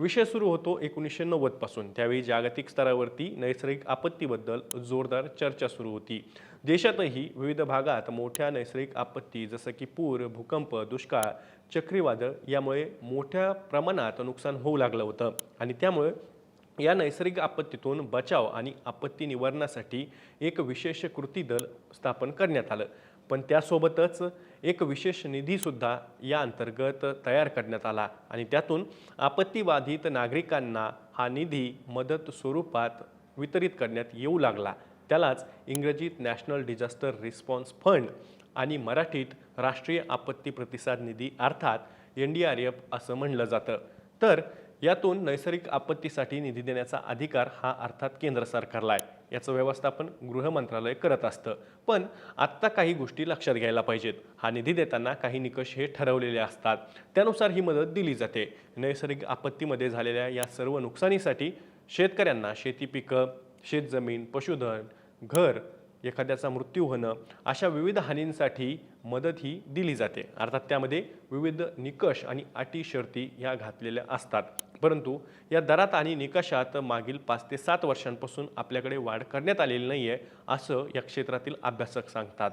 विषय सुरू होतो एकोणीसशे नव्वदपासून त्यावेळी जागतिक स्तरावरती नैसर्गिक आपत्तीबद्दल जोरदार चर्चा सुरू होती. देशातही विविध भागात मोठ्या नैसर्गिक आपत्ती जसं की पूर भूकंप दुष्काळ चक्रीवादळ यामुळे मोठ्या प्रमाणात नुकसान होऊ लागलं होतं. आणि त्यामुळे या नैसर्गिक आपत्तीतून बचाव आणि आपत्ती निवारणासाठी एक विशेष कृती दल स्थापन करण्यात आलं. पण त्यासोबतच एक विशेष निधीसुद्धा या अंतर्गत तयार करण्यात आला आणि त्यातून आपत्तीबाधित नागरिकांना हा निधी मदत स्वरूपात वितरित करण्यात येऊ लागला. त्यालाच इंग्रजीत नॅशनल डिझास्टर रिस्पॉन्स फंड आणि मराठीत राष्ट्रीय आपत्ती प्रतिसाद निधी अर्थात एन डी आर एफ असं म्हणलं जातं. तर यातून नैसर्गिक आपत्तीसाठी निधी देण्याचा अधिकार हा अर्थात केंद्र सरकारला आहे. याचं व्यवस्थापन गृह मंत्रालय करत असतं. पण आत्ता काही गोष्टी लक्षात घ्यायला पाहिजेत. हा निधी देताना काही निकष हे ठरवलेले असतात. त्यानुसार ही मदत दिली जाते. नैसर्गिक आपत्तीमध्ये झालेल्या या सर्व नुकसानीसाठी शेतकऱ्यांना शेती पिकं शेतजमीन पशुधन घर एखाद्याचा मृत्यू होणं अशा विविध हानींसाठी मदत ही दिली जाते. अर्थात त्यामध्ये विविध निकष आणि अटी शर्ती ह्या घातलेल्या असतात. परंतु या दरात आणि निकषात मागील पाच ते सात वर्षांपासून आपल्याकडे वाढ करण्यात आलेली नाही आहे असं या क्षेत्रातील अभ्यासक सांगतात.